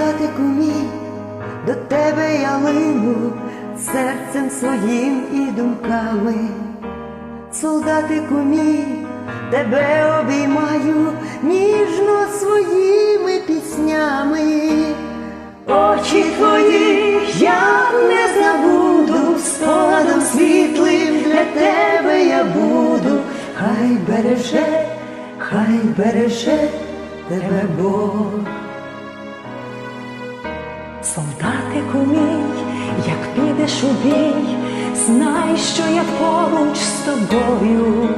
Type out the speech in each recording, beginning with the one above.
солдатику мій, до тебе я лину серцем своїм і думками. Солдатику мій, тебе обіймаю ніжно своїми піснями. Очі твої я не забуду, спогадом світлим для тебе я буду, хай береже, хай береже тебе Бог. Солдатику мій, як підеш у бій, знай, що я поруч з тобою,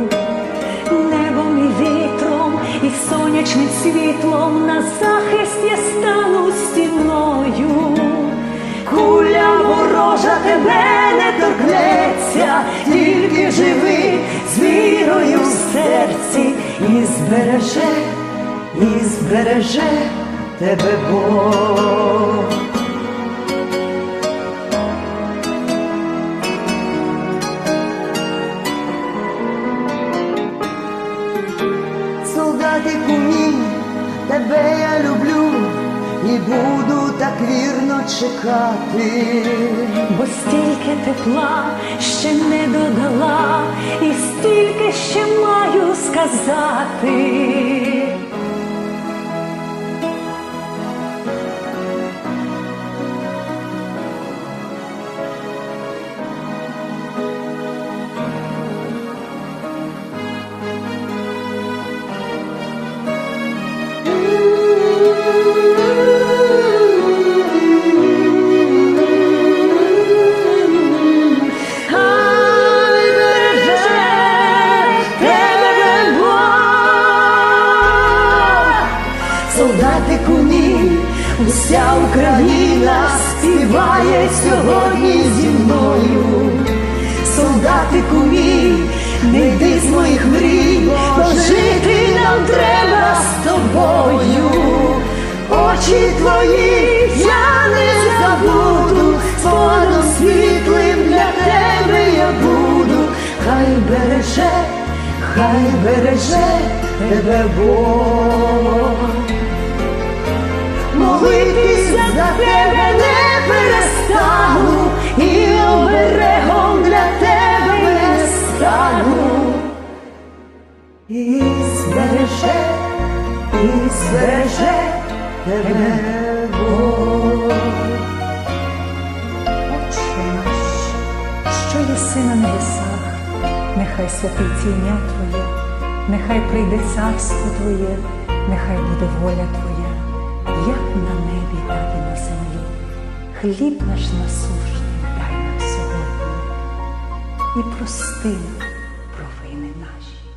небом і вітром, і сонячним світлом на захист я стану стіною. Куля ворожа тебе не торкнеться, тільки живи з вірою в серці, і збереже, і збереже тебе Бог. Солдатику мій, тебе я люблю і буду так вірно чекати. Бо стільки тепла ще не додала, і стільки ще маю сказати. Україна співає сьогодні зі мною. Солдатику мій, не йди з моїх мрій, бо нам треба з тобою. Очі твої я не забуду, споном світлим для тебе я буду, хай береже, хай береже тебе Бог. За тебе не перестану, і оберегом для тебе не стану. І збереже, і збереже тебе що єси на небесах, нехай святиться ім'я Твоє, нехай прийде царство Твоє, нехай буде воля Твоя, як на небі, так і на землі, хліб наш насушний дай нам сьогодні і прости провини наші.